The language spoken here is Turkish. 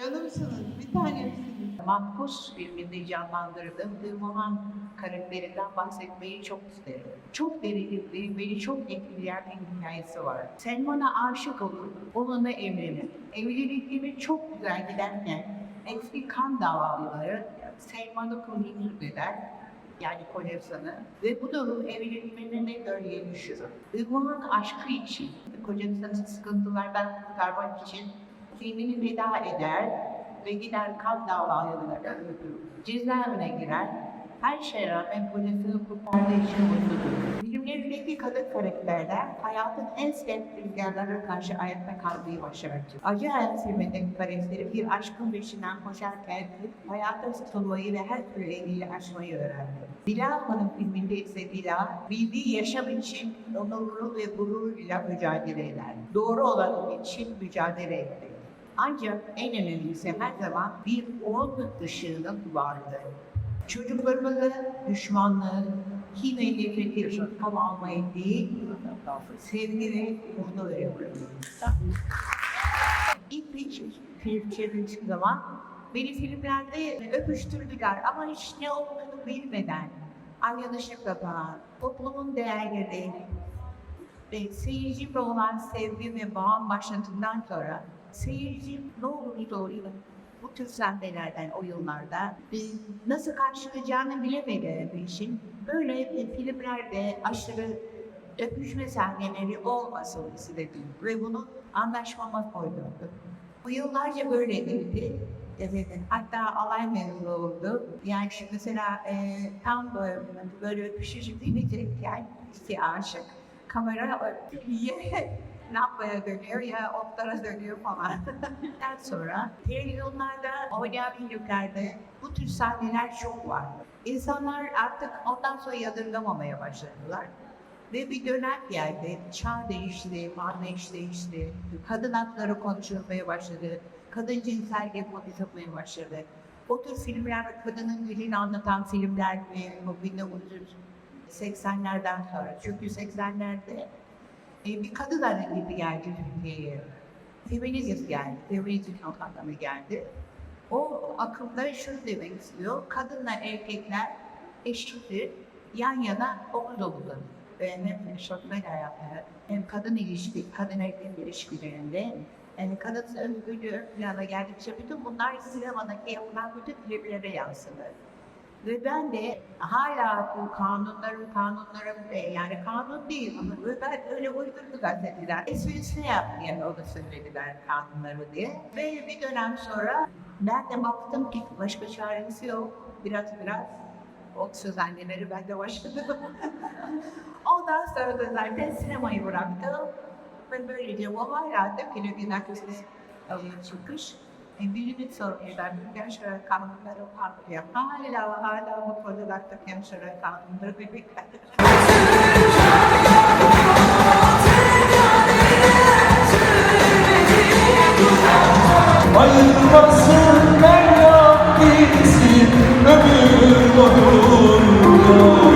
Canımsınız, bir tanemsiniz. Mahpus filminde canlandırdığım Dırmahan karakterinden bahsetmeyi çok isterim. Çok derinlikli, beni çok etkileyen bir hikayesi var. Selman'a aşık olur, onunla evlenir. Evlilikleri çok güzel giderken eski kan davalıları Selman'ı konuyu eder. Yani kocasını. Ve bu durum evliliklerine gölgeye düşürür. Dırmahan aşkı için, kocasının sıkıntılardan kurtarmak için filmini veda eder ve gider kan davalarına. Cezaevine girer. Her şeye rağmen kocasını kurtardığı için mutludur. Filmlerindeki kadın karakterler hayatın en sert rüzgarlara karşı ayakta kalmayı başarır. Acı Hayat filmindeki karakteri bir aşkın peşinden koşarken hayata tutulmayı ve her türlü engelli aşmayı öğrendi. Dila Hanım filminde ise Dila, bildiği yaşam için onurlu ve gururuyla mücadele eder. Doğru olan için mücadele etti. Ancak en önemlisi her zaman bir umut ışığının vardı. Çocuklarımıza düşmanlığı, kine nefreti hava almayı değil, sevgi ve umut veriyoruz. İlk bir film çevirdiğim zaman beni filmlerde öpüştürdüler ama hiç ne olduğunu bilmeden, arkadaşlıkla falan, toplumun değerleri, ve seyircimle olan sevgi ve bağım başladığından sonra seyircim ne olursa olayım bu tür sahnelerden, oyunlarda e, nasıl karşılayacağını bilemediği için böyle e, filmlerde aşırı öpüşme sahneleri olmasın istedim ve bunu anlaşmama koydum. Bu yıllarca böyle değildi. Evet, hatta alay mevzu oldu. Yani mesela e, tam böyle, böyle öpüşücü bitirirken iki aşık kamera ya lambaya dönüyor ya otlara dönüyor falan. Ondan sonra televizyonlarda oynayan filmlerde bu tür sahneler çok var. İnsanlar artık ondan sonra yadırgamamaya başladılar. Ve bir dönem geldi, çağ değişti, anlayış değişti, kadın hakları konuşulmaya başladı, kadın cinselliği konuşulmaya başladı. O tür filmler, kadının dilini anlatan filmler ve bu 1980'lerden sonra. Çünkü 80'lerde e, bir kadın hareketi geldi Türkiye'ye. Feminizm geldi, feminizm anlamı geldi. O akımda şunu demek istiyor, kadınla erkekler eşittir, yan yana omuz omuza. Ve hem sosyal hayatta hem kadın ilişki, kadın erkek ilişkilerinde yani kadın özgürlüğü plana geldikçe bütün bunlar sinemadaki yapılan bütün filmlere yansıdı. Ve ben de hala bu kanunların, kanunların e, yani kanun değil ama ben öyle uydurdu gazeteciler. Esprisine yapmayan onu söylediler kanunları diye. Ve bir dönem sonra ben de baktım ki başka çaresi yok. Biraz biraz o söz anneleri ben de başladım. Ondan sonra da zaten sinemayı bıraktım. Ve böylece o hala da filmin arkasında çıkış. E, Birinin sorumlular, gençler kanunları farklı. Hala hala bu konuda gençler kanunları bebekler. Ayırmasın Meryem bizi ömür boyunca